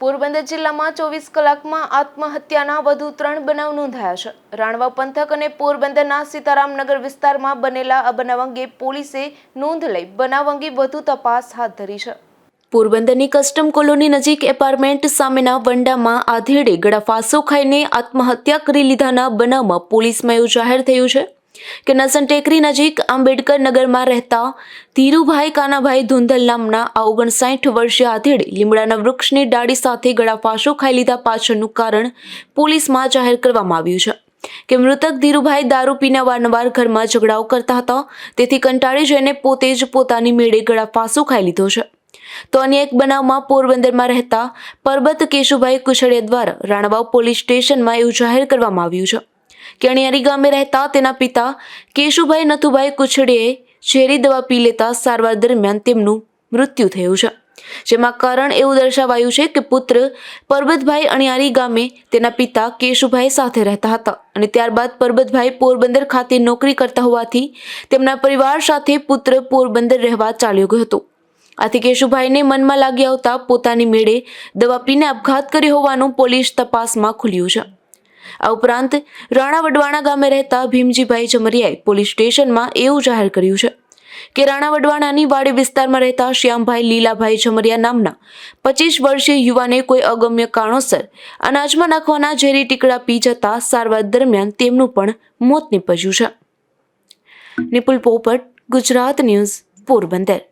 પોરબંદર જિલ્લામાં ચોવીસ કલાકમાં આત્મહત્યાના વધુ ત્રણ બનાવ નોંધાયા છે. રાણવા પંથક અને પોરબંદરના સીતારામનગર વિસ્તારમાં બનેલા આ બનાવ અંગે પોલીસે નોંધ લઈ બનાવ અંગે વધુ તપાસ હાથ ધરી છે. પોરબંદરની કસ્ટમ કોલોની નજીક એપાર્ટમેન્ટ સામેના વંડામાં આધેડે ગળાફાંસો ખાઈને આત્મહત્યા કરી લીધાના બનાવમાં પોલીસમાં એવું જાહેર થયું છે. કે નસન ટેકરી નજીક આંબેડકર નગરમાં રહેતા ધીરુભાઈ કાનાભાઈ ધુંધલ નામના આ ઓગણસાઠ વર્ષીય આધેડે લીમડાના વૃક્ષની ડાળી સાથે ગળાફાંસો ખાઈ લીધા પાછળનું કારણ પોલીસમાં જાહેર કરવામાં આવ્યું છે. કે મૃતક ધીરુભાઈ દારૂ પીને વારંવાર ઘરમાં ઝઘડાઓ કરતા હતા, તેથી કંટાળી જઈને પોતે જ પોતાની મેળે ગળાફાંસો ખાઈ લીધો છે. તો અન્ય એક બનાવમાં પોરબંદરમાં રહેતા પરબત કેશુભાઈ કુશળિયા દ્વારા રાણાવાવ પોલીસ સ્ટેશનમાં એવું જાહેર કરવામાં આવ્યું છે. કે અણિયારી ગામે રહેતા તેના પિતા કેશુભાઈ નથુભાઈ કુછડીએ ઝેરી દવા પી લેતા સારવાર દરમિયાન તેમનું મૃત્યુ થયું છે. જેમાં કારણ એવું દર્શાવાયું છે કે પુત્ર પરબતભાઈ અણિયારી ગામે તેના પિતા કેશુભાઈ સાથે રહેતા હતા અને ત્યારબાદ પરબતભાઈ પોરબંદર ખાતે નોકરી કરતા હોવાથી તેમના પરિવાર સાથે પુત્ર પોરબંદર રહેવા ચાલ્યો ગયો હતો. આથી કેશુભાઈને મનમાં લાગી આવતા પોતાની મેળે દવા પીને આપઘાત કર્યો હોવાનું પોલીસ તપાસમાં ખુલ્યું છે. આ ઉપરાંત રાણા વડવાણા ગામે રહેતા ભીમજીભાઈ ચમરિયાએ પોલીસ સ્ટેશનમાં એવું જાહેર કર્યું છે કે રાણા વડવાણાની વાડી વિસ્તારમાં રહેતા શ્યામભાઈ લીલાભાઈ ચમરિયા નામના પચીસ વર્ષીય યુવાને કોઈ અગમ્ય કારણોસર અનાજમાં નાખવાના ઝેરી ટીકડા પી જતા સારવાર દરમિયાન તેમનું પણ મોત નીપજ્યું છે. નિપુલ પોપટ, ગુજરાત ન્યૂઝ, પોરબંદર.